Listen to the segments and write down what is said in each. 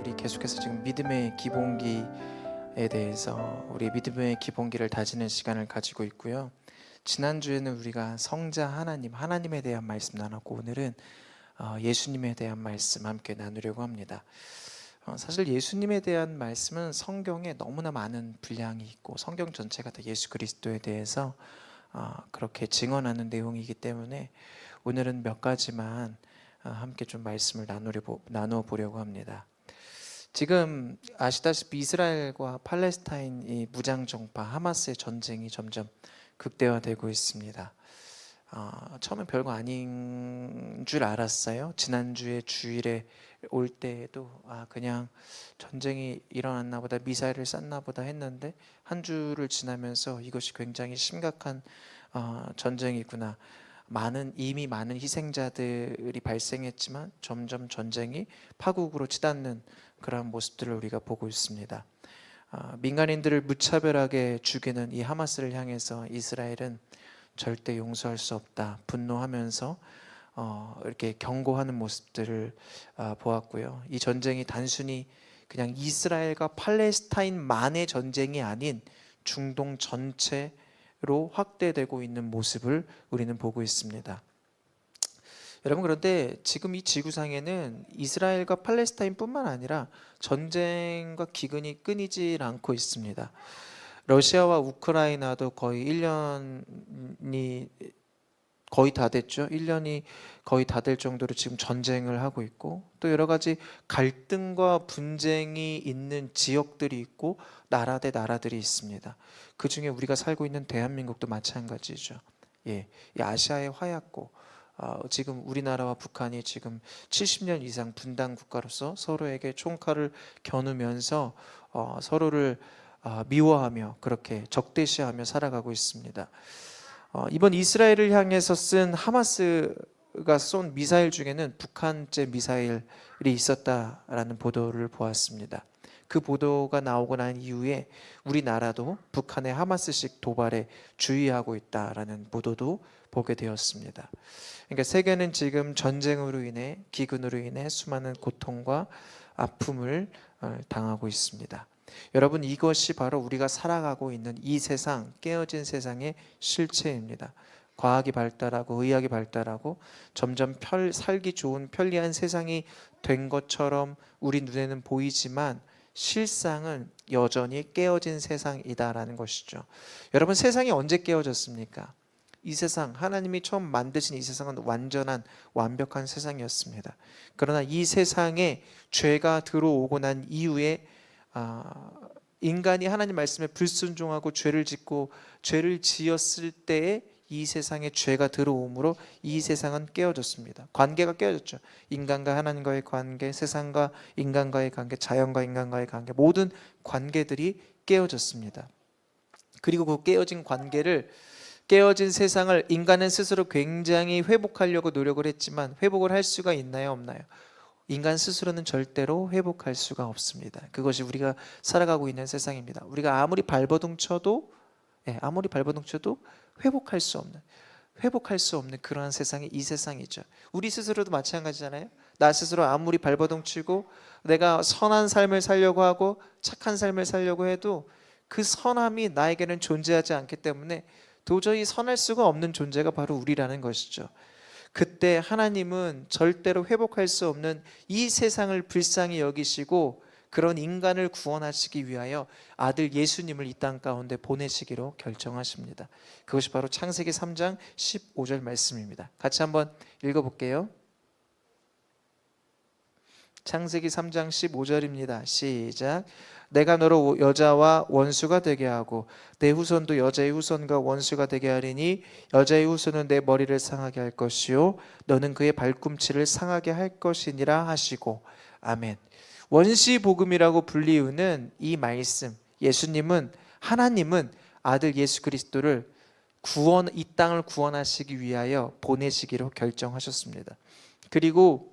우리 계속해서 지금 믿음의 기본기에 대해서 우리 믿음의 기본기를 다지는 시간을 가지고 있고요. 지난주에는 우리가 성자 하나님, 하나님에 대한 말씀 나눴고 오늘은 어, 예수님에 대한 말씀 함께 나누려고 합니다. 어, 사실 예수님에 대한 말씀은 성경에 너무나 많은 분량이 있고 성경 전체가 다 예수 그리스도에 대해서 어, 그렇게 증언하는 내용이기 때문에 오늘은 몇 가지만 어, 함께 좀 말씀을 나누려 나누어 보려고 합니다. 지금 아시다시피 이스라엘과 팔레스타인 이 무장 정파 하마스의 전쟁이 점점 극대화되고 있습니다. 어, 처음엔 별거 아닌 줄 알았어요. 지난주에 주일에 올 때에도 아 그냥 전쟁이 일어났나 보다 미사일을 쐈나 보다 했는데 한 주를 지나면서 이것이 굉장히 심각한 어, 전쟁이구나. 많은 이미 많은 희생자들이 발생했지만 점점 전쟁이 파국으로 치닫는 그러한 모습들을 우리가 보고 있습니다. 아, 민간인들을 무차별하게 죽이는 이 하마스를 향해서 이스라엘은 절대 용서할 수 없다 분노하면서 어, 이렇게 경고하는 모습들을 아, 보았고요. 이 전쟁이 단순히 그냥 이스라엘과 팔레스타인만의 전쟁이 아닌 중동 전체 로 확대되고 있는 모습을 우리는 보고 있습니다. 여러분 그런데 지금 이 지구상에는 이스라엘과 팔레스타인뿐만 아니라 전쟁과 기근이 끊이질 않고 있습니다. 러시아와 우크라이나도 거의 1년이 거의 다 됐죠. 1년이 거의 다 될 정도로 지금 전쟁을 하고 있고 또 여러 가지 갈등과 분쟁이 있는 지역들이 있고 나라 대 나라들이 있습니다. 그 중에 우리가 살고 있는 대한민국도 마찬가지죠. 예, 이 아시아의 화약고 어, 지금 우리나라와 북한이 지금 70년 이상 분단 국가로서 서로에게 총칼을 겨누면서 어, 서로를 어, 미워하며 그렇게 적대시하며 살아가고 있습니다. 어, 이번 이스라엘을 향해서 쓴 하마스가 쏜 미사일 중에는 북한제 미사일이 있었다라는 보도를 보았습니다. 그 보도가 나오고 난 이후에 우리나라도 북한의 하마스식 도발에 주의하고 있다라는 보도도 보게 되었습니다. 그러니까 세계는 지금 전쟁으로 인해 기근으로 인해 수많은 고통과 아픔을 어, 당하고 있습니다. 여러분 이것이 바로 우리가 살아가고 있는 이 세상 깨어진 세상의 실체입니다. 과학이 발달하고 의학이 발달하고 점점 펼, 살기 좋은 편리한 세상이 된 것처럼 우리 눈에는 보이지만 실상은 여전히 깨어진 세상이다라는 것이죠. 여러분 세상이 언제 깨어졌습니까? 이 세상 하나님이 처음 만드신 이 세상은 완전한 완벽한 세상이었습니다. 그러나 이 세상에 죄가 들어오고 난 이후에 아, 인간이 하나님 말씀에 불순종하고 죄를 짓고 죄를 지었을 때에 이 세상에 죄가 들어오므로 이 세상은 깨어졌습니다. 관계가 깨어졌죠. 인간과 하나님과의 관계, 세상과 인간과의 관계, 자연과 인간과의 관계, 모든 관계들이 깨어졌습니다. 그리고 그 깨어진 관계를 깨어진 세상을 인간은 스스로 굉장히 회복하려고 노력을 했지만 회복을 할 수가 있나요, 없나요? 인간 스스로는 절대로 회복할 수가 없습니다. 그것이 우리가 살아가고 있는 세상입니다. 우리가 아무리 발버둥 쳐도 예, 아무리 발버둥 쳐도 회복할 수 없는 회복할 수 없는 그러한 세상이 이 세상이죠. 우리 스스로도 마찬가지잖아요. 나 스스로 아무리 발버둥 치고 내가 선한 삶을 살려고 하고 착한 삶을 살려고 해도 그 선함이 나에게는 존재하지 않기 때문에 도저히 선할 수가 없는 존재가 바로 우리라는 것이죠. 그때 하나님은 절대로 회복할 수 없는 이 세상을 불쌍히 여기시고 그런 인간을 구원하시기 위하여 아들 예수님을 이 땅 가운데 보내시기로 결정하십니다. 그것이 바로 창세기 3장 15절 말씀입니다. 같이 한번 읽어 볼게요. 창세기 3장 15절입니다. 시작. 내가 너로 여자와 원수가 되게 하고 내 후손도 여자의 후손과 원수가 되게 하리니 여자의 후손은 내 머리를 상하게 할 것이요 너는 그의 발꿈치를 상하게 할 것이니라 하시고 아멘. 원시 복음이라고 불리우는 이 말씀 예수님은 하나님은 아들 예수 그리스도를 구원 이 땅을 구원하시기 위하여 보내시기로 결정하셨습니다. 그리고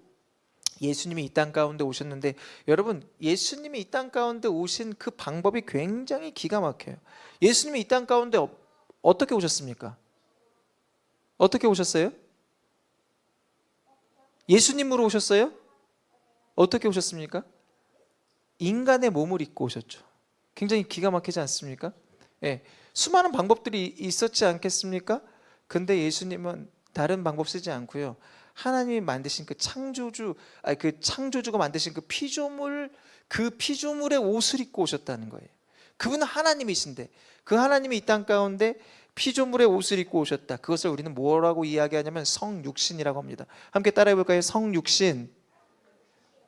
예수님이 이 땅 가운데 오셨는데 여러분 예수님이 이 땅 가운데 오신 그 방법이 굉장히 기가 막혀요. 예수님이 이 땅 가운데 어, 어떻게 오셨습니까? 어떻게 오셨어요? 예수님으로 오셨어요? 어떻게 오셨습니까? 인간의 몸을 입고 오셨죠. 굉장히 기가 막히지 않습니까? 예. 수많은 방법들이 있었지 않겠습니까? 근데 예수님은 다른 방법 쓰지 않고요. 하나님이 만드신 그 창조주, 아니 그 창조주가 만드신 그 피조물, 그 피조물의 옷을 입고 오셨다는 거예요. 그분은 하나님이신데 그 하나님이 이 땅 가운데 피조물의 옷을 입고 오셨다. 그것을 우리는 뭐라고 이야기하냐면 성육신이라고 합니다. 함께 따라해 볼까요? 성육신.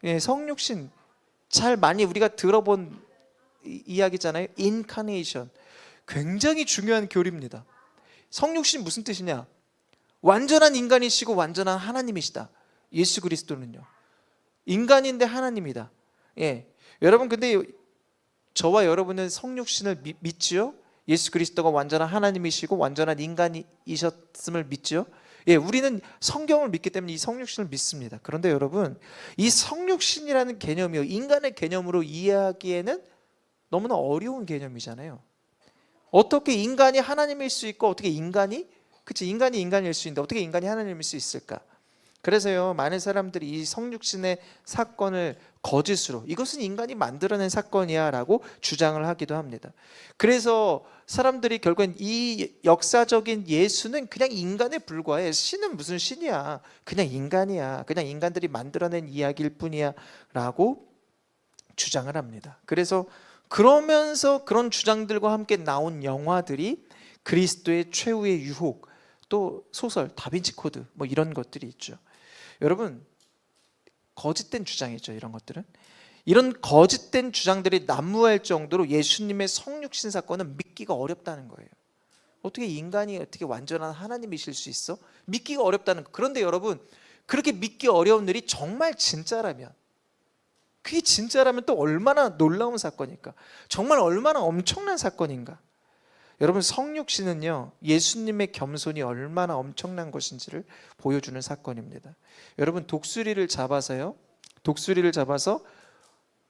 예, 성육신. 잘 많이 우리가 들어본 이- 이야기잖아요. 인카네이션. 굉장히 중요한 교리입니다. 성육신 무슨 뜻이냐? 완전한 인간이시고 완전한 하나님이시다. 예수 그리스도는요. 인간인데 하나님이다. 예. 여러분 근데 저와 여러분은 성육신을 미- 믿지요? 예수 그리스도가 완전한 하나님이시고 완전한 인간이셨음을 믿지요? 예, 우리는 성경을 믿기 때문에 이 성육신을 믿습니다. 그런데 여러분, 이 성육신이라는 개념이요. 인간의 개념으로 이해하기에는 너무나 어려운 개념이잖아요. 어떻게 인간이 하나님일 수 있고 어떻게 인간이 그치 인간이 인간일 수 있는데 어떻게 인간이 하나님일 수 있을까? 그래서요 많은 사람들이 이 성육신의 사건을 거짓으로 이것은 인간이 만들어낸 사건이야라고 주장을 하기도 합니다. 그래서 사람들이 결국엔 이 역사적인 예수는 그냥 인간에 불과해. 신은 무슨 신이야? 그냥 인간이야. 그냥 인간들이 만들어낸 이야기일 뿐이야라고 주장을 합니다. 그래서 그러면서 그런 주장들과 함께 나온 영화들이 그리스도의 최후의 유혹, 또 소설 다빈치 코드 뭐 이런 것들이 있죠. 여러분 거짓된 주장이죠. 이런 것들은 이런 거짓된 주장들이 난무할 정도로 예수님의 성육신 사건은 믿기가 어렵다는 거예요. 어떻게 인간이 어떻게 완전한 하나님이실 수 있어? 믿기가 어렵다는 거. 그런데 여러분 그렇게 믿기 어려운 일이 정말 진짜라면 그게 진짜라면 또 얼마나 놀라운 사건일까? 정말 얼마나 엄청난 사건인가? 여러분 성육신은요 예수님의 겸손이 얼마나 엄청난 것인지를 보여주는 사건입니다. 여러분 독수리를 잡아서요 독수리를 잡아서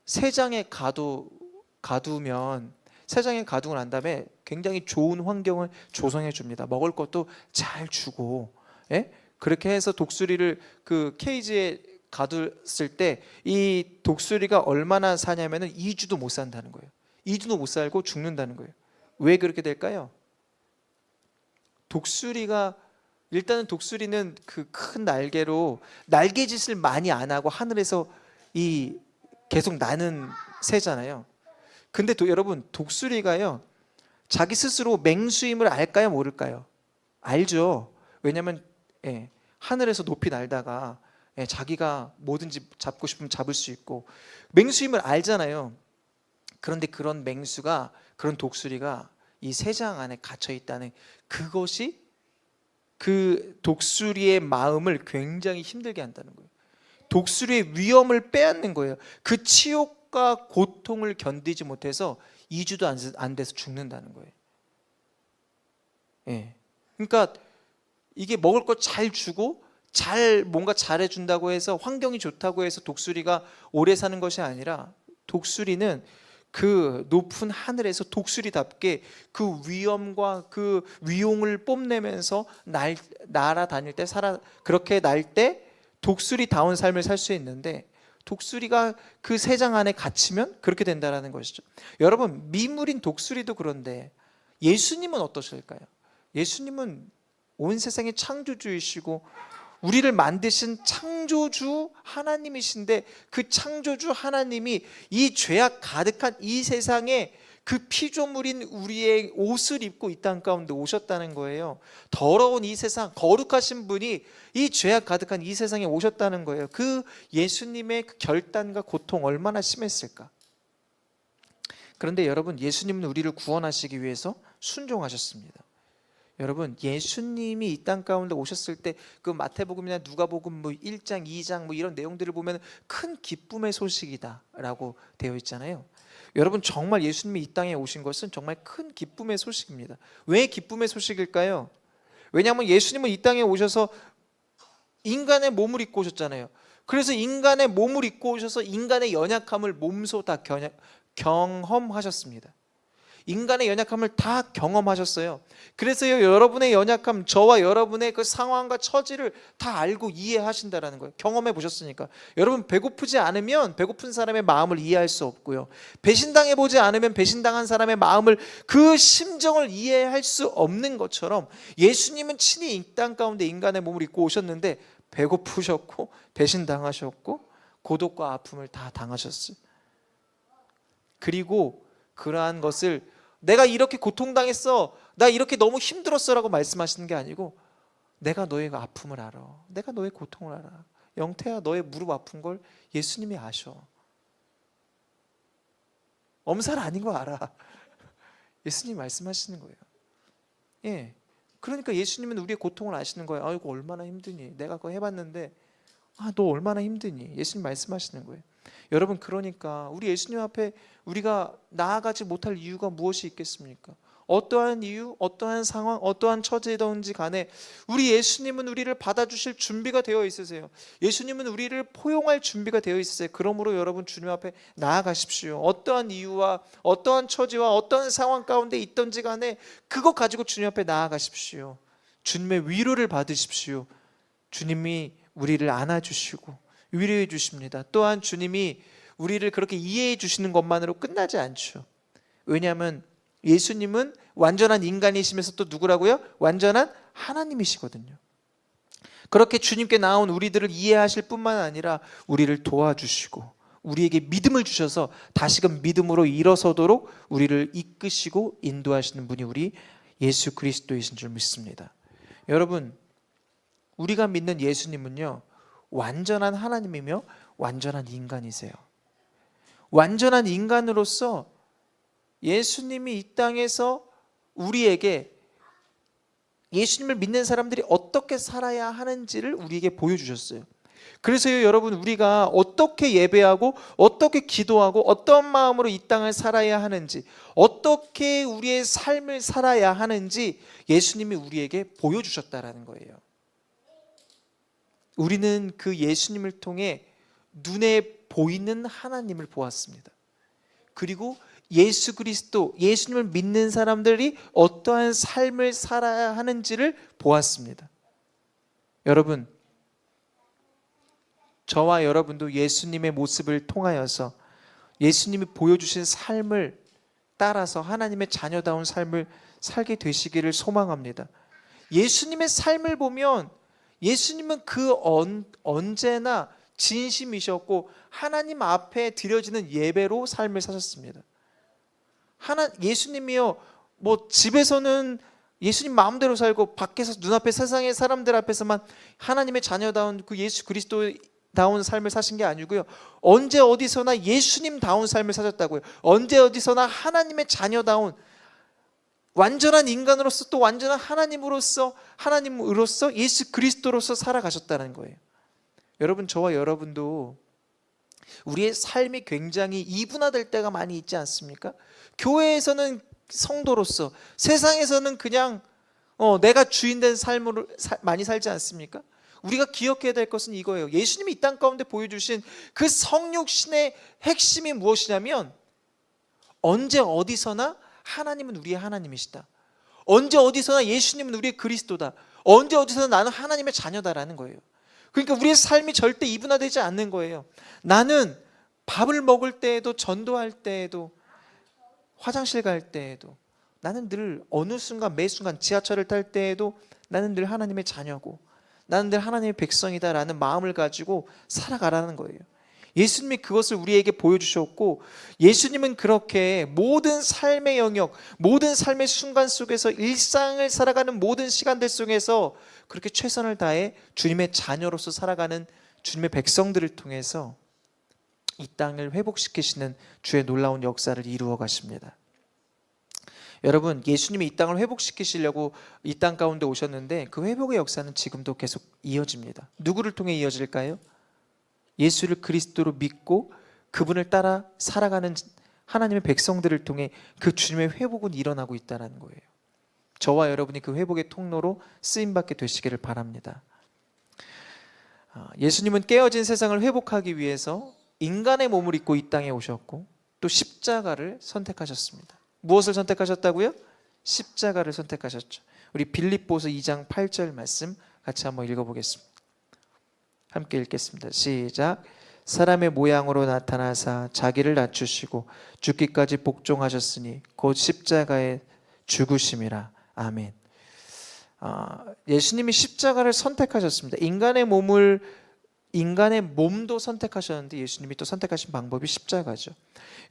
세 장에 가두 가두면 세 장에 가두고 난 다음에 굉장히 좋은 환경을 조성해 줍니다. 먹을 것도 잘 주고, 예? 그렇게 해서 독수리를 그 케이지에 가뒀을 때 이 독수리가 얼마나 사냐면은 2주도 못 산다는 거예요. 2주도 못 살고 죽는다는 거예요. 왜 그렇게 될까요? 독수리가 일단은 독수리는 그 큰 날개로 날개짓을 많이 안 하고 하늘에서 이 계속 나는 새잖아요. 근데 또 여러분 독수리가요 자기 스스로 맹수임을 알까요 모를까요? 알죠. 왜냐하면 예, 하늘에서 높이 날다가 예, 자기가 뭐든지 잡고 싶으면 잡을 수 있고 맹수임을 알잖아요. 그런데 그런 맹수가 그런 독수리가 이 새장 안에 갇혀 있다는 그것이 그 독수리의 마음을 굉장히 힘들게 한다는 거예요. 독수리의 위험을 빼앗는 거예요. 그 치욕과 고통을 견디지 못해서 2주도 안, 안 돼서 죽는다는 거예요. 예. 그러니까 이게 먹을 거 잘 주고 잘 뭔가 잘해 준다고 해서 환경이 좋다고 해서 독수리가 오래 사는 것이 아니라 독수리는 그 높은 하늘에서 독수리답게 그 위험과 그 위용을 뽐내면서 날 날아다닐 때 살아 그렇게 날 때 독수리다운 삶을 살 수 있는데 독수리가 그 새장 안에 갇히면 그렇게 된다라는 것이죠. 여러분 미물인 독수리도 그런데 예수님은 어떠실까요? 예수님은 온 세상의 창조주이시고 우리를 만드신 창조주 하나님이신데 그 창조주 하나님이 이 죄악 가득한 이 세상에 그 피조물인 우리의 옷을 입고 이 땅 가운데 오셨다는 거예요. 더러운 이 세상, 거룩하신 분이 이 죄악 가득한 이 세상에 오셨다는 거예요. 그 예수님의 그 결단과 고통 얼마나 심했을까? 그런데 여러분, 예수님은 우리를 구원하시기 위해서 순종하셨습니다. 여러분 예수님이 이 땅 가운데 오셨을 때 그 마태복음이나 누가복음 뭐 1장, 2장 뭐 이런 내용들을 보면 큰 기쁨의 소식이다라고 되어 있잖아요. 여러분 정말 예수님이 이 땅에 오신 것은 정말 큰 기쁨의 소식입니다. 왜 기쁨의 소식일까요? 왜냐하면 예수님은 이 땅에 오셔서 인간의 몸을 입고 오셨잖아요. 그래서 인간의 몸을 입고 오셔서 인간의 연약함을 몸소 다 경험하셨습니다. 인간의 연약함을 다 경험하셨어요. 그래서요 여러분의 연약함, 저와 여러분의 그 상황과 처지를 다 알고 이해하신다라는 거예요. 경험해 보셨으니까. 여러분 배고프지 않으면 배고픈 사람의 마음을 이해할 수 없고요. 배신당해 보지 않으면 배신당한 사람의 마음을 그 심정을 이해할 수 없는 것처럼 예수님은 친히 이 땅 가운데 인간의 몸을 입고 오셨는데 배고프셨고 배신당하셨고 고독과 아픔을 다 당하셨어요. 그리고 그러한 것을 내가 이렇게 고통당했어. 나 이렇게 너무 힘들었어라고 말씀하시는 게 아니고 내가 너의 그 아픔을 알아. 내가 너의 고통을 알아. 영태야 너의 무릎 아픈 걸 예수님이 아셔. 엄살 아닌 거 알아. 예수님 말씀하시는 거예요. 예. 그러니까 예수님은 우리의 고통을 아시는 거예요. 아이고 얼마나 힘드니. 내가 그거 해봤는데 아 너 얼마나 힘드니. 예수님 말씀하시는 거예요. 여러분 그러니까 우리 예수님 앞에 우리가 나아가지 못할 이유가 무엇이 있겠습니까? 어떠한 이유, 어떠한 상황, 어떠한 처지든지 간에 우리 예수님은 우리를 받아주실 준비가 되어 있으세요. 예수님은 우리를 포용할 준비가 되어 있으세요. 그러므로 여러분 주님 앞에 나아가십시오. 어떠한 이유와 어떠한 처지와 어떠한 상황 가운데 있든지 간에 그거 가지고 주님 앞에 나아가십시오. 주님의 위로를 받으십시오. 주님이 우리를 안아주시고 위로해 주십니다. 또한 주님이 우리를 그렇게 이해해 주시는 것만으로 끝나지 않죠. 왜냐하면 예수님은 완전한 인간이시면서 또 누구라고요? 완전한 하나님이시거든요. 그렇게 주님께 나온 우리들을 이해하실 뿐만 아니라 우리를 도와주시고 우리에게 믿음을 주셔서 다시금 믿음으로 일어서도록 우리를 이끄시고 인도하시는 분이 우리 예수 그리스도이신 줄 믿습니다. 여러분, 우리가 믿는 예수님은요, 완전한 하나님이며 완전한 인간이세요. 완전한 인간으로서 예수님이 이 땅에서 우리에게 예수님을 믿는 사람들이 어떻게 살아야 하는지를 우리에게 보여주셨어요. 그래서요, 여러분, 우리가 어떻게 예배하고, 어떻게 기도하고, 어떤 마음으로 이 땅을 살아야 하는지, 어떻게 우리의 삶을 살아야 하는지 예수님이 우리에게 보여주셨다라는 거예요. 우리는 그 예수님을 통해 눈에 보이는 하나님을 보았습니다. 그리고 예수 그리스도, 예수님을 믿는 사람들이 어떠한 삶을 살아야 하는지를 보았습니다. 여러분, 저와 여러분도 예수님의 모습을 통하여서 예수님이 보여주신 삶을 따라서 하나님의 자녀다운 삶을 살게 되시기를 소망합니다. 예수님의 삶을 보면 예수님은 그 언, 언제나 진심이셨고 하나님 앞에 드려지는 예배로 삶을 사셨습니다. 하나 예수님이요 뭐 집에서는 예수님 마음대로 살고 밖에서 눈앞에 세상의 사람들 앞에서만 하나님의 자녀다운 그 예수 그리스도다운 삶을 사신 게 아니고요. 언제 어디서나 예수님다운 삶을 사셨다고요. 언제 어디서나 하나님의 자녀다운 완전한 인간으로서 또 완전한 하나님으로서 하나님으로서 예수 그리스도로서 살아가셨다는 거예요. 여러분 저와 여러분도 우리의 삶이 굉장히 이분화될 때가 많이 있지 않습니까? 교회에서는 성도로서 세상에서는 그냥 어, 내가 주인된 삶으로 사, 많이 살지 않습니까? 우리가 기억해야 될 것은 이거예요. 예수님이 이 땅 가운데 보여주신 그 성육신의 핵심이 무엇이냐면 언제 어디서나 하나님은 우리의 하나님이시다. 언제 어디서나 예수님은 우리의 그리스도다. 언제 어디서나 나는 하나님의 자녀다라는 거예요. 그러니까 우리의 삶이 절대 이분화되지 않는 거예요. 나는 밥을 먹을 때에도 전도할 때에도 화장실 갈 때에도 나는 늘 어느 순간 매 순간 지하철을 탈 때에도 나는 늘 하나님의 자녀고 나는 늘 하나님의 백성이다라는 마음을 가지고 살아가라는 거예요. 예수님이 그것을 우리에게 보여주셨고 예수님은 그렇게 모든 삶의 영역, 모든 삶의 순간 속에서 일상을 살아가는 모든 시간들 속에서 그렇게 최선을 다해 주님의 자녀로서 살아가는 주님의 백성들을 통해서 이 땅을 회복시키시는 주의 놀라운 역사를 이루어 가십니다. 여러분, 예수님이 이 땅을 회복시키시려고 이 땅 가운데 오셨는데 그 회복의 역사는 지금도 계속 이어집니다. 누구를 통해 이어질까요? 예수를 그리스도로 믿고 그분을 따라 살아가는 하나님의 백성들을 통해 그 주님의 회복은 일어나고 있다는 거예요. 저와 여러분이 그 회복의 통로로 쓰임 받게 되시기를 바랍니다. 아, 예수님은 깨어진 세상을 회복하기 위해서 인간의 몸을 입고 이 땅에 오셨고 또 십자가를 선택하셨습니다. 무엇을 선택하셨다고요? 십자가를 선택하셨죠. 우리 빌립보서 2장 8절 말씀 같이 한번 읽어보겠습니다. 함께 읽겠습니다. 시작. 사람의 모양으로 나타나사 자기를 낮추시고 죽기까지 복종하셨으니 곧 십자가에 죽으심이라. 아멘. 아, 예수님이 십자가를 선택하셨습니다. 인간의 몸을 인간의 몸도 선택하셨는데 예수님이 또 선택하신 방법이 십자가죠.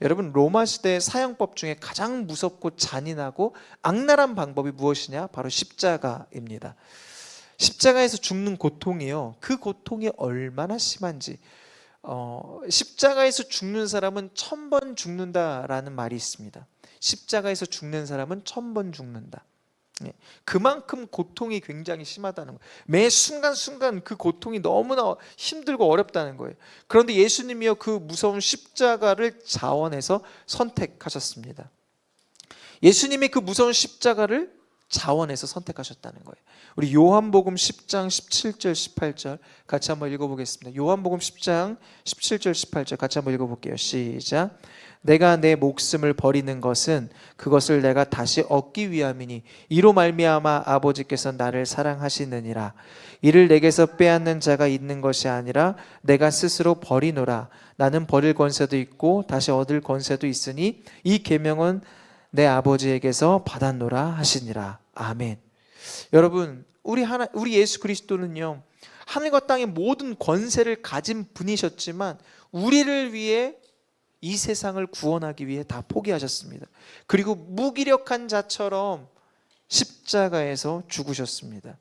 여러분 로마 시대 사형법 중에 가장 무섭고 잔인하고 악랄한 방법이 무엇이냐? 바로 십자가입니다. 십자가에서 죽는 고통이요. 그 고통이 얼마나 심한지. 어, 십자가에서 죽는 사람은 천 번 죽는다라는 말이 있습니다. 십자가에서 죽는 사람은 천 번 죽는다. 예, 그만큼 고통이 굉장히 심하다는 거예요. 매 순간순간 그 고통이 너무나 힘들고 어렵다는 거예요. 그런데 예수님이요 그 무서운 십자가를 자원해서 선택하셨습니다. 예수님이 그 무서운 십자가를 자원해서 선택하셨다는 거예요. 우리 요한복음 10장 17절 18절 같이 한번 읽어보겠습니다. 요한복음 10장 17절 18절 같이 한번 읽어볼게요. 시작. 내가 내 목숨을 버리는 것은 그것을 내가 다시 얻기 위함이니 이로 말미암아 아버지께서 나를 사랑하시느니라 이를 내게서 빼앗는 자가 있는 것이 아니라 내가 스스로 버리노라 나는 버릴 권세도 있고 다시 얻을 권세도 있으니 이 계명은 내 아버지에게서 받았노라 하시니라 아멘 여러분 우리 하나 우리 예수 그리스도는요 하늘과 땅의 모든 권세를 가진 분이셨지만 우리를 위해 이 세상을 구원하기 위해 다 포기하셨습니다. 그리고 무기력한 자처럼 십자가에서 죽으셨습니다.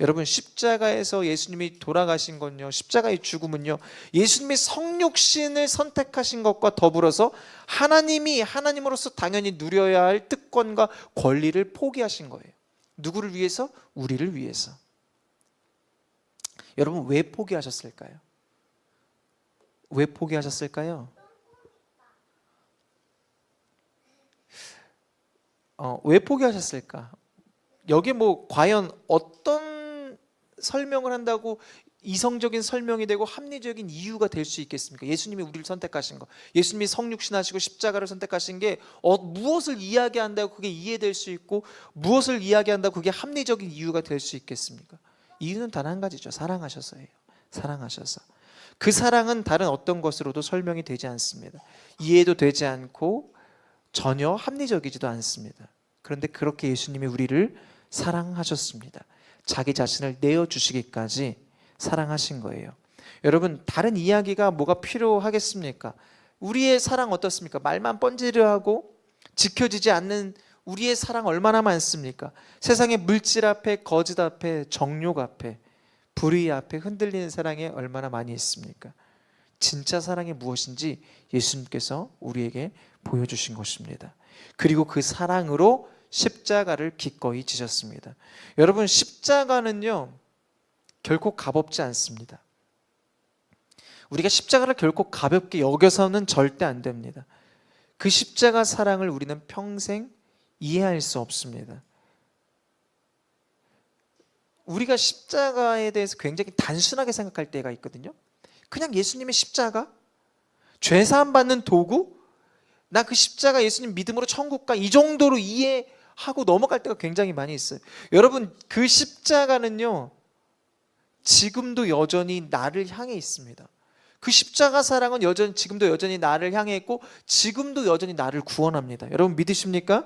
여러분 십자가에서 예수님이 돌아가신 건요. 십자가의 죽음은요. 예수님이 성육신을 선택하신 것과 더불어서 하나님이 하나님으로서 당연히 누려야 할 특권과 권리를 포기하신 거예요. 누구를 위해서? 우리를 위해서. 여러분 왜 포기하셨을까요? 왜 포기하셨을까요? 어, 왜 포기하셨을까? 여기 뭐 과연 어떤 설명을 한다고 이성적인 설명이 되고 합리적인 이유가 될 수 있겠습니까? 예수님이 우리를 선택하신 거, 예수님이 성육신하시고 십자가를 선택하신 게 어, 무엇을 이야기한다고 그게 이해될 수 있고 무엇을 이야기한다고 그게 합리적인 이유가 될 수 있겠습니까? 이유는 단 한 가지죠. 사랑하셔서예요. 사랑하셔서. 그 사랑은 다른 어떤 것으로도 설명이 되지 않습니다. 이해도 되지 않고 전혀 합리적이지도 않습니다. 그런데 그렇게 예수님이 우리를 사랑하셨습니다. 자기 자신을 내어 주시기까지 사랑하신 거예요. 여러분 다른 이야기가 뭐가 필요하겠습니까? 우리의 사랑 어떻습니까? 말만 번지르 하고 지켜지지 않는 우리의 사랑 얼마나 많습니까? 세상의 물질 앞에 거짓 앞에 정욕 앞에 불의 앞에 흔들리는 사랑이 얼마나 많이 있습니까? 진짜 사랑이 무엇인지 예수님께서 우리에게 보여주신 것입니다. 그리고 그 사랑으로 십자가를 기꺼이 지셨습니다. 여러분 십자가는요 결코 가볍지 않습니다. 우리가 십자가를 결코 가볍게 여겨서는 절대 안 됩니다. 그 십자가 사랑을 우리는 평생 이해할 수 없습니다. 우리가 십자가에 대해서 굉장히 단순하게 생각할 때가 있거든요. 그냥 예수님의 십자가, 죄 사함 받는 도구, 나 그 십자가 예수님 믿음으로 천국 가 이 정도로 이해 하고 넘어갈 때가 굉장히 많이 있어요. 여러분 그 십자가는요 지금도 여전히 나를 향해 있습니다. 그 십자가 사랑은 여전히 지금도 여전히 나를 향해 있고 지금도 여전히 나를 구원합니다. 여러분 믿으십니까?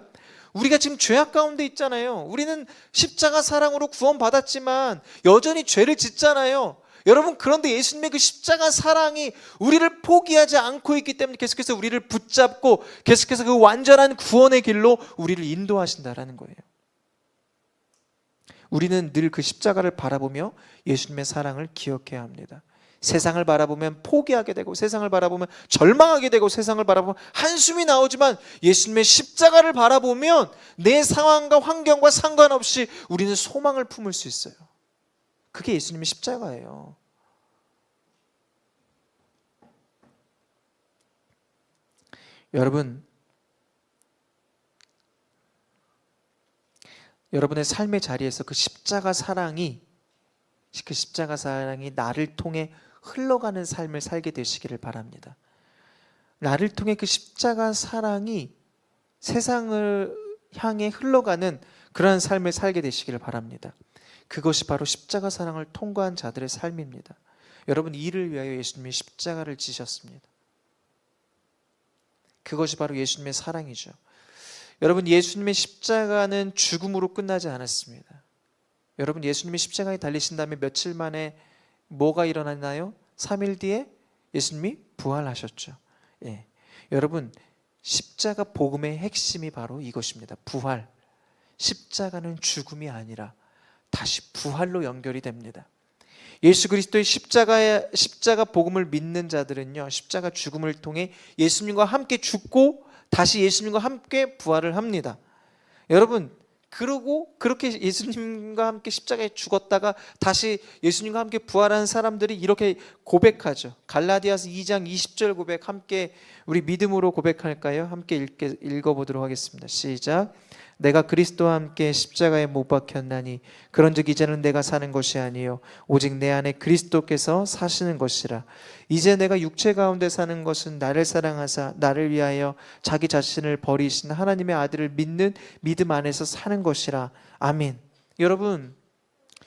우리가 지금 죄악 가운데 있잖아요. 우리는 십자가 사랑으로 구원받았지만 여전히 죄를 짓잖아요. 여러분 그런데 예수님의 그 십자가 사랑이 우리를 포기하지 않고 있기 때문에 계속해서 우리를 붙잡고 계속해서 그 완전한 구원의 길로 우리를 인도하신다라는 거예요. 우리는 늘 그 십자가를 바라보며 예수님의 사랑을 기억해야 합니다. 세상을 바라보면 포기하게 되고 세상을 바라보면 절망하게 되고 세상을 바라보면 한숨이 나오지만 예수님의 십자가를 바라보면 내 상황과 환경과 상관없이 우리는 소망을 품을 수 있어요. 그게 예수님의 십자가예요. 여러분, 여러분의 삶의 자리에서 그 십자가 사랑이 그 십자가 사랑이 나를 통해 흘러가는 삶을 살게 되시기를 바랍니다. 나를 통해 그 십자가 사랑이 세상을 향해 흘러가는 그러한 삶을 살게 되시기를 바랍니다. 그것이 바로 십자가 사랑을 통과한 자들의 삶입니다. 여러분 이를 위하여 예수님이 십자가를 지셨습니다. 그것이 바로 예수님의 사랑이죠. 여러분 예수님의 십자가는 죽음으로 끝나지 않았습니다. 여러분 예수님이 십자가에 달리신 다음에 며칠 만에 뭐가 일어났나요? 3일 뒤에 예수님이 부활하셨죠. 예. 여러분 십자가 복음의 핵심이 바로 이것입니다. 부활. 십자가는 죽음이 아니라 다시 부활로 연결이 됩니다. 예수 그리스도의 십자가의 십자가 복음을 믿는 자들은요. 십자가 죽음을 통해 예수님과 함께 죽고 다시 예수님과 함께 부활을 합니다. 여러분 그러고 그렇게 예수님과 함께 십자가에 죽었다가 다시 예수님과 함께 부활한 사람들이 이렇게 고백하죠. 갈라디아서 2장 20절 고백 함께 우리 믿음으로 고백할까요? 함께 읽게, 읽어보도록 하겠습니다. 시작. 내가 그리스도와 함께 십자가에 못 박혔나니 그런즉 이제는 내가 사는 것이 아니요 오직 내 안에 그리스도께서 사시는 것이라. 이제 내가 육체 가운데 사는 것은 나를 사랑하사 나를 위하여 자기 자신을 버리신 하나님의 아들을 믿는 믿음 안에서 사는 것이라. 아멘. 여러분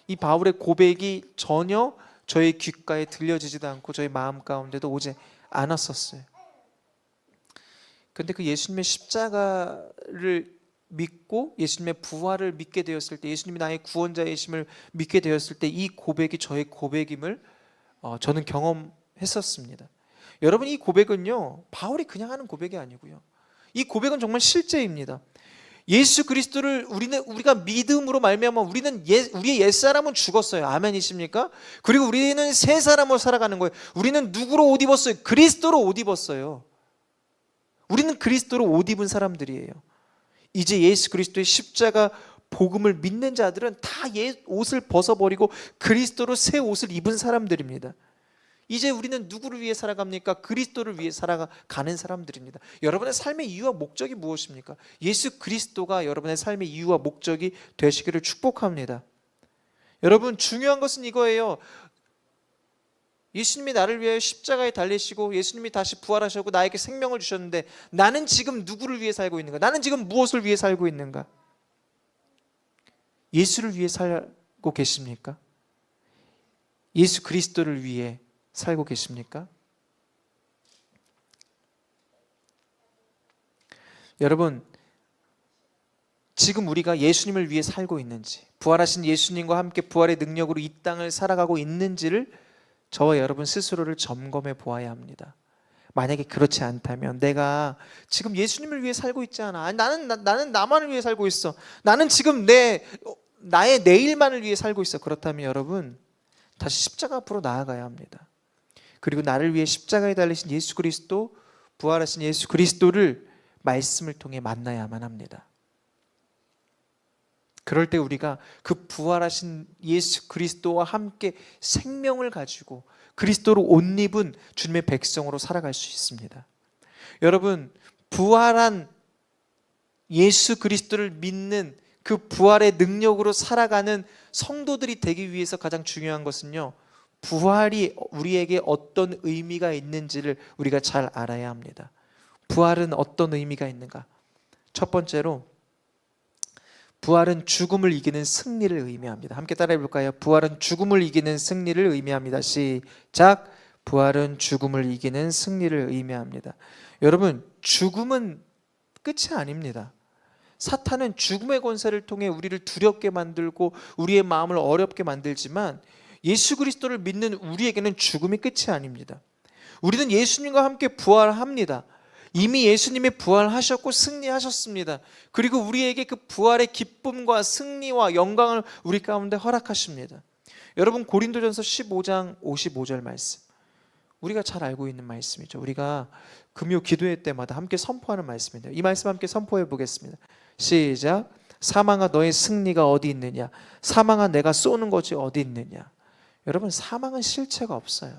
이 바울의 고백이 전혀 저의 귓가에 들려지지도 않고 저희 마음 가운데도 오지 않았었어요. 근데 그 예수님의 십자가를 믿고 예수님의 부활을 믿게 되었을 때 예수님이 나의 구원자이심을 믿게 되었을 때 이 고백이 저의 고백임을 어, 저는 경험했었습니다. 여러분 이 고백은요 바울이 그냥 하는 고백이 아니고요. 이 고백은 정말 실제입니다. 예수 그리스도를 우리는 우리가 믿음으로 말미암아 우리는 예, 우리의 옛 사람은 죽었어요. 아멘이십니까? 그리고 우리는 새 사람으로 살아가는 거예요. 우리는 누구로 옷 입었어요? 그리스도로 옷 입었어요. 우리는 그리스도로 옷 입은 사람들이에요. 이제 예수 그리스도의 십자가 복음을 믿는 자들은 다 옛 옷을 벗어버리고 그리스도로 새 옷을 입은 사람들입니다. 이제 우리는 누구를 위해 살아갑니까? 그리스도를 위해 살아가는 사람들입니다. 여러분의 삶의 이유와 목적이 무엇입니까? 예수 그리스도가 여러분의 삶의 이유와 목적이 되시기를 축복합니다. 여러분 중요한 것은 이거예요. 예수님이 나를 위하여 십자가에 달리시고 예수님이 다시 부활하셨고 나에게 생명을 주셨는데 나는 지금 누구를 위해 살고 있는가? 나는 지금 무엇을 위해 살고 있는가? 예수를 위해 살고 계십니까? 예수 그리스도를 위해 살고 계십니까? 여러분 지금 우리가 예수님을 위해 살고 있는지 부활하신 예수님과 함께 부활의 능력으로 이 땅을 살아가고 있는지를 저와 여러분 스스로를 점검해 보아야 합니다. 만약에 그렇지 않다면 내가 지금 예수님을 위해 살고 있지 않아. 나는 나, 나는 나만을 위해 살고 있어. 나는 지금 내 나의 내일만을 위해 살고 있어. 그렇다면 여러분 다시 십자가 앞으로 나아가야 합니다. 그리고 나를 위해 십자가에 달리신 예수 그리스도 부활하신 예수 그리스도를 말씀을 통해 만나야만 합니다. 그럴 때 우리가 그 부활하신 예수 그리스도와 함께 생명을 가지고 그리스도로 옷 입은 주님의 백성으로 살아갈 수 있습니다. 여러분, 부활한 예수 그리스도를 믿는 그 부활의 능력으로 살아가는 성도들이 되기 위해서 가장 중요한 것은요. 부활이 우리에게 어떤 의미가 있는지를 우리가 잘 알아야 합니다. 부활은 어떤 의미가 있는가? 첫 번째로 부활은 죽음을 이기는 승리를 의미합니다. 함께 따라해 볼까요? 부활은 죽음을 이기는 승리를 의미합니다. 시작. 부활은 죽음을 이기는 승리를 의미합니다. 여러분, 죽음은 끝이 아닙니다. 사탄은 죽음의 권세를 통해 우리를 두렵게 만들고 우리의 마음을 어렵게 만들지만 예수 그리스도를 믿는 우리에게는 죽음이 끝이 아닙니다. 우리는 예수님과 함께 부활합니다. 이미 예수님이 부활하셨고 승리하셨습니다. 그리고 우리에게 그 부활의 기쁨과 승리와 영광을 우리 가운데 허락하십니다. 여러분 고린도전서 15장 55절 말씀. 우리가 잘 알고 있는 말씀이죠. 우리가 금요 기도회 때마다 함께 선포하는 말씀인데요. 이 말씀 함께 선포해 보겠습니다. 시작. 사망아 너의 승리가 어디 있느냐? 사망아 내가 쏘는 것이 어디 있느냐? 여러분 사망은 실체가 없어요.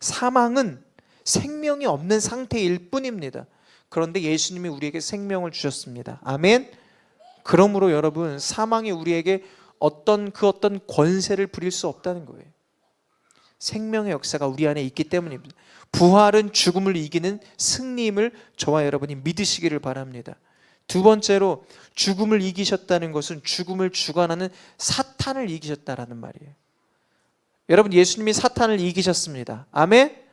사망은 생명이 없는 상태일 뿐입니다. 그런데 예수님이 우리에게 생명을 주셨습니다. 아멘. 그러므로 여러분 사망이 우리에게 어떤 그 어떤 권세를 부릴 수 없다는 거예요. 생명의 역사가 우리 안에 있기 때문입니다. 부활은 죽음을 이기는 승리임을 저와 여러분이 믿으시기를 바랍니다. 두 번째로 죽음을 이기셨다는 것은 죽음을 주관하는 사탄을 이기셨다라는 말이에요. 여러분 예수님이 사탄을 이기셨습니다. 아멘.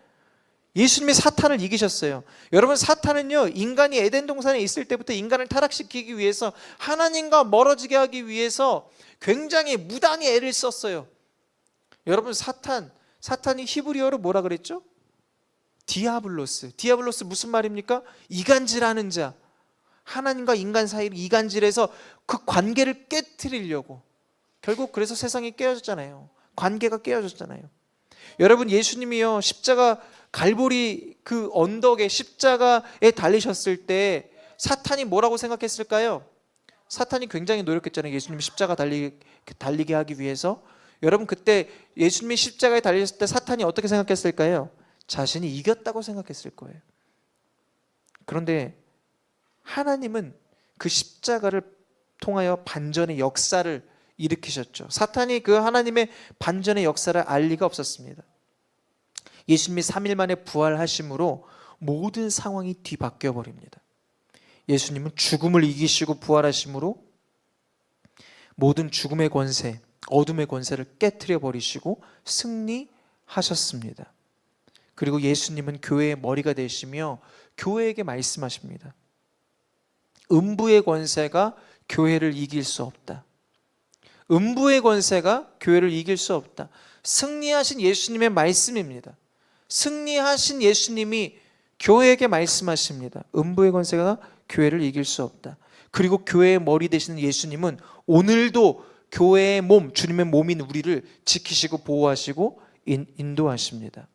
예수님이 사탄을 이기셨어요. 여러분 사탄은요 인간이 에덴 동산에 있을 때부터 인간을 타락시키기 위해서 하나님과 멀어지게 하기 위해서 굉장히 무단히 애를 썼어요. 여러분 사탄 사탄이 히브리어로 뭐라 그랬죠? 디아블로스. 디아블로스 무슨 말입니까? 이간질하는 자. 하나님과 인간 사이를 이간질해서 그 관계를 깨뜨리려고. 결국 그래서 세상이 깨어졌잖아요. 관계가 깨어졌잖아요. 여러분 예수님이요 십자가 갈보리 그 언덕에 십자가에 달리셨을 때 사탄이 뭐라고 생각했을까요? 사탄이 굉장히 노력했잖아요. 예수님 십자가 달리, 달리게 하기 위해서. 여러분 그때 예수님이 십자가에 달리셨을 때 사탄이 어떻게 생각했을까요? 자신이 이겼다고 생각했을 거예요. 그런데 하나님은 그 십자가를 통하여 반전의 역사를 일으키셨죠. 사탄이 그 하나님의 반전의 역사를 알 리가 없었습니다. 예수님이 3일 만에 부활하심으로 모든 상황이 뒤바뀌어 버립니다. 예수님은 죽음을 이기시고 부활하심으로 모든 죽음의 권세, 어둠의 권세를 깨뜨려 버리시고 승리하셨습니다. 그리고 예수님은 교회의 머리가 되시며 교회에게 말씀하십니다. 음부의 권세가 교회를 이길 수 없다. 음부의 권세가 교회를 이길 수 없다. 승리하신 예수님의 말씀입니다. 승리하신 예수님이 교회에게 말씀하십니다. 음부의 권세가 교회를 이길 수 없다. 그리고 교회의 머리 되시는 예수님은 오늘도 교회의 몸, 주님의 몸인 우리를 지키시고 보호하시고 인, 인도하십니다.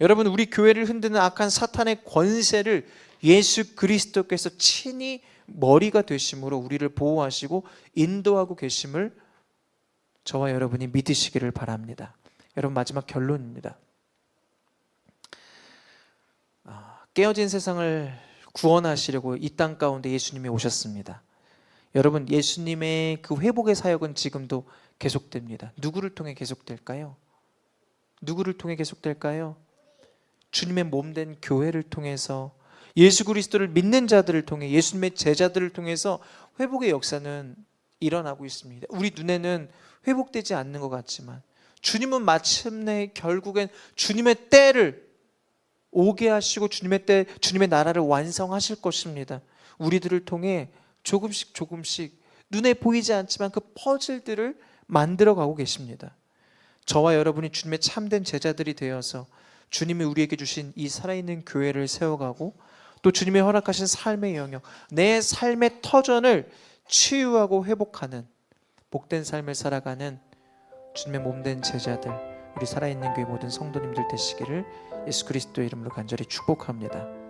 여러분, 우리 교회를 흔드는 악한 사탄의 권세를 예수 그리스도께서 친히 머리가 되심으로 우리를 보호하시고 인도하고 계심을 저와 여러분이 믿으시기를 바랍니다. 여러분 마지막 결론입니다. 아, 깨어진 세상을 구원하시려고 이 땅 가운데 예수님이 오셨습니다. 여러분 예수님의 그 회복의 사역은 지금도 계속됩니다. 누구를 통해 계속될까요? 누구를 통해 계속될까요? 주님의 몸된 교회를 통해서 예수 그리스도를 믿는 자들을 통해 예수님의 제자들을 통해서 회복의 역사는 일어나고 있습니다. 우리 눈에는 회복되지 않는 것 같지만 주님은 마침내 결국엔 주님의 때를 오게 하시고 주님의 때 주님의 나라를 완성하실 것입니다. 우리들을 통해 조금씩 조금씩 눈에 보이지 않지만 그 퍼즐들을 만들어 가고 계십니다. 저와 여러분이 주님의 참된 제자들이 되어서 주님이 우리에게 주신 이 살아있는 교회를 세워가고 또 주님의 허락하신 삶의 영역, 내 삶의 터전을 치유하고 회복하는 복된 삶을 살아가는 주님의 몸된 제자들, 우리 살아있는 교회 모든 성도님들 되시기를 예수 그리스도의 이름으로 간절히 축복합니다.